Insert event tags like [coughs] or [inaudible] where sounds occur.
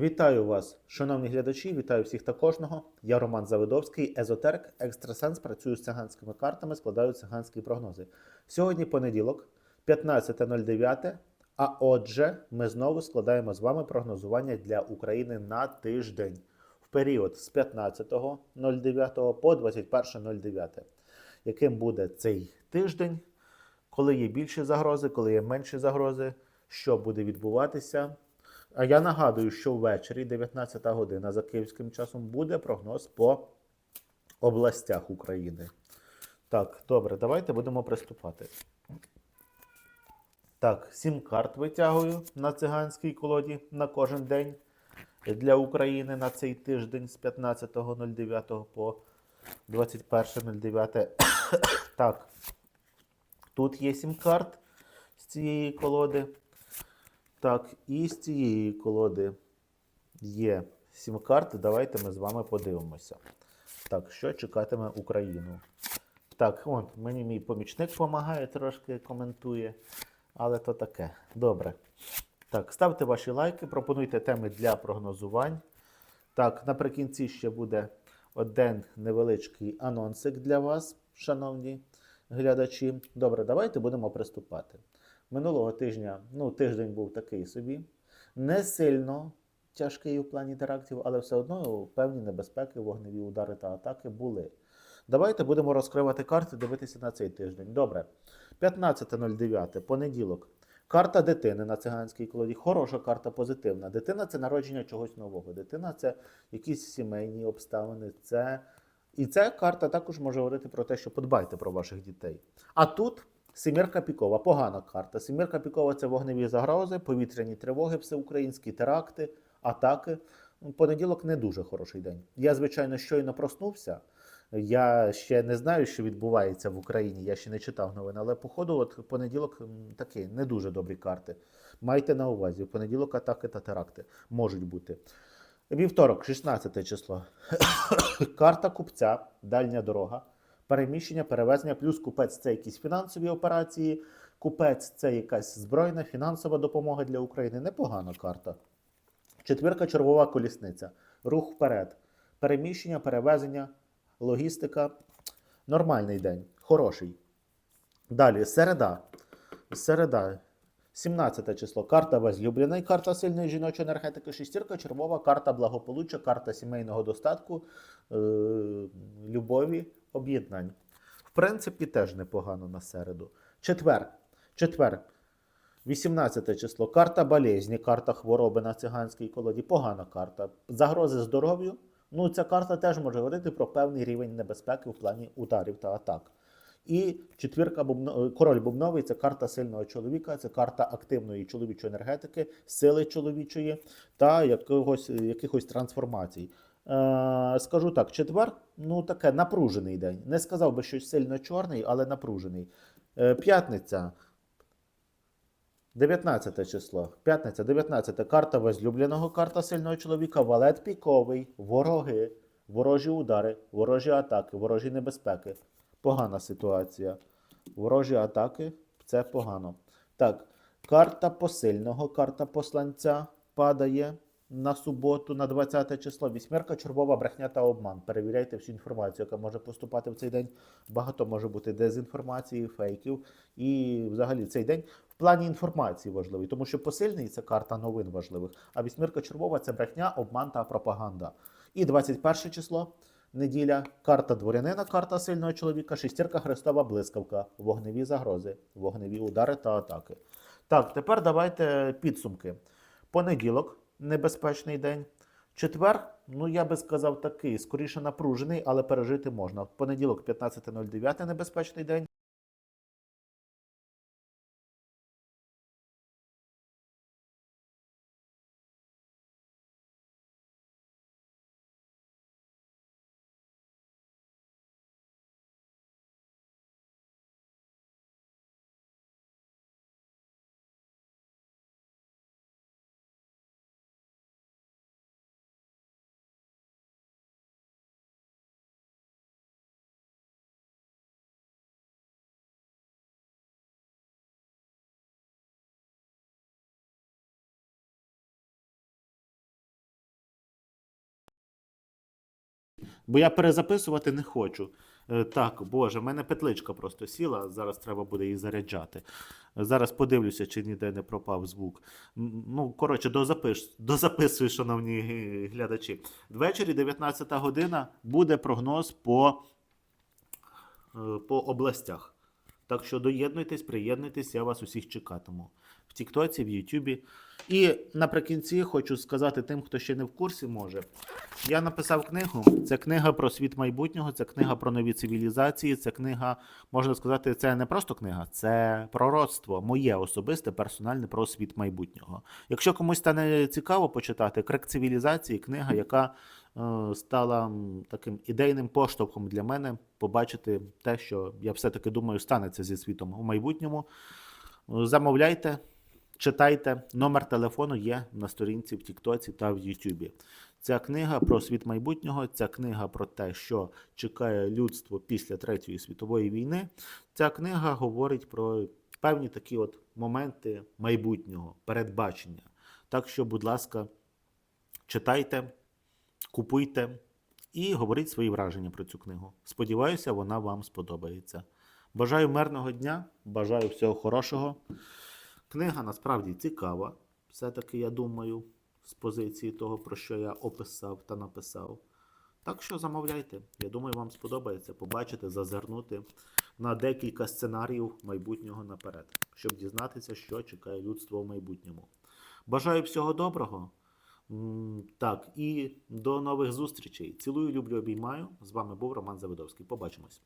Вітаю вас, шановні глядачі, вітаю всіх та кожного. Я Роман Завидовський, езотерик, екстрасенс, працюю з циганськими картами, складаю циганські прогнози. Сьогодні понеділок, 15.09. А отже, ми знову складаємо з вами прогнозування для України на тиждень в період з 15.09 по 21.09. Яким буде цей тиждень, коли є більші загрози, коли є менші загрози, що буде відбуватися. А я нагадую, що ввечері, 19 година за київським часом, буде прогноз по областях України. Так, добре, давайте будемо приступати. Так, сім карт витягую на циганській колоді на кожен день для України на цей тиждень з 15.09 по 21.09. так, тут є сім карт з цієї колоди. Так, і з цієї колоди є сім карт. Давайте ми з вами подивимося. Так, що чекатиме Україну? Так, от, мені мій помічник допомагає, трошки коментує, але то таке. Добре. Так, ставте ваші лайки, пропонуйте теми для прогнозувань. Так, наприкінці ще буде один невеличкий анонсик для вас, шановні глядачі. Добре, давайте будемо приступати. Минулого тижня, ну, тиждень був такий собі, не сильно тяжкий у плані терактів, але все одно певні небезпеки, вогневі удари та атаки були. Давайте будемо розкривати карти, дивитися на цей тиждень. Добре. 15.09, понеділок. Карта дитини на циганській колоді. Хороша карта позитивна. Дитина це народження чогось нового. Дитина це якісь сімейні обставини. Це... І ця карта також може говорити про те, що подбайте про ваших дітей. А тут Семірка Пікова, погана карта. Семірка Пікова це вогневі загрози, повітряні тривоги, всеукраїнські теракти, атаки. Понеділок не дуже хороший день. Я, звичайно, щойно проснувся. Я ще не знаю, що відбувається в Україні. Я ще не читав новин, але походу, от понеділок м, такий не дуже добрі карти. Майте на увазі, в понеділок атаки та теракти можуть бути. Вівторок, 16 число. [coughs] Карта купця, дальня дорога. Переміщення, перевезення, плюс купець це якісь фінансові операції, купець це якась збройна фінансова допомога для України. Непогана карта. Четвірка чергова колісниця. Рух вперед. Переміщення, перевезення, логістика. Нормальний день, хороший. Далі, середа. Середа. 17 число. Карта возлюбленої, карта сильної жіночої енергетики, шестірка, червова, карта благополуччя, карта сімейного достатку, е- любові, об'єднань. В принципі, теж непогано на середу. Четвер. Четвер. 18 число. Карта болезні, карта хвороби на циганській колоді. Погана карта. Загрози здоров'ю. Ну, ця карта теж може говорити про певний рівень небезпеки в плані ударів та атак. І четвірка король бубновий це карта сильного чоловіка, це карта активної чоловічої енергетики, сили чоловічої та якогось, якихось трансформацій. Е, скажу так, четвер, ну таке напружений день. Не сказав би, що сильно чорний, але напружений. Е, п'ятниця. 19 число. П'ятниця, 19. Карта возлюбленого, карта сильного чоловіка, валет піковий, вороги, ворожі удари, ворожі атаки, ворожі небезпеки. Погана ситуація. Ворожі атаки це погано. Так, карта посильного, карта посланця падає на суботу, на 20 число. Вісьмерка, червова брехня та обман. Перевіряйте всю інформацію, яка може поступати в цей день. Багато може бути дезінформації, фейків. І взагалі цей день в плані інформації важливий, тому що посильний це карта новин важливих. А вісьмірка червова це брехня, обман та пропаганда. І 21 число. Неділя, карта дворянина, карта сильного чоловіка, шестірка Христова блискавка, вогневі загрози, вогневі удари та атаки. Так, тепер давайте підсумки. Понеділок небезпечний день. Четвер, ну я би сказав такий, скоріше напружений, але пережити можна. Понеділок, 15.09 небезпечний день. Бо я перезаписувати не хочу. Е, Так, Боже, в мене петличка просто сіла, зараз треба буде її заряджати. Зараз подивлюся, чи ніде не пропав звук. Ну, коротше, дозапиш, дозаписуй, шановні глядачі. Ввечері 19 година буде прогноз по, е, по областях. Так що доєднуйтесь, приєднуйтесь, я вас усіх чекатиму. В Тіктоці, в Ютубі. І наприкінці хочу сказати тим, хто ще не в курсі може. Я написав книгу. Це книга про світ майбутнього, це книга про нові цивілізації, це книга, можна сказати, це не просто книга, це пророцтво, моє особисте, персональне про світ майбутнього. Якщо комусь стане цікаво почитати, крик цивілізації, книга, яка стала таким ідейним поштовхом для мене побачити те, що я все-таки думаю, станеться зі світом у майбутньому. Е, Замовляйте, читайте. Номер телефону є на сторінці в Тіктоці та в Ютубі. Ця книга про світ майбутнього, ця книга про те, що чекає людство після Третьої світової війни. Ця книга говорить про певні такі от моменти майбутнього, передбачення. Так що, будь ласка, читайте, купуйте і говоріть свої враження про цю книгу. Сподіваюся, вона вам сподобається. Бажаю мирного дня, бажаю всього хорошого. Книга насправді цікава, все-таки, я думаю, з позиції того, про що я описав та написав. Так що замовляйте. Я думаю, вам сподобається побачити, зазирнути на декілька сценаріїв майбутнього наперед, щоб дізнатися, що чекає людство в майбутньому. Бажаю всього доброго. Так, і до нових зустрічей. Цілую, люблю, обіймаю. З вами був Роман Завидовський. Побачимось.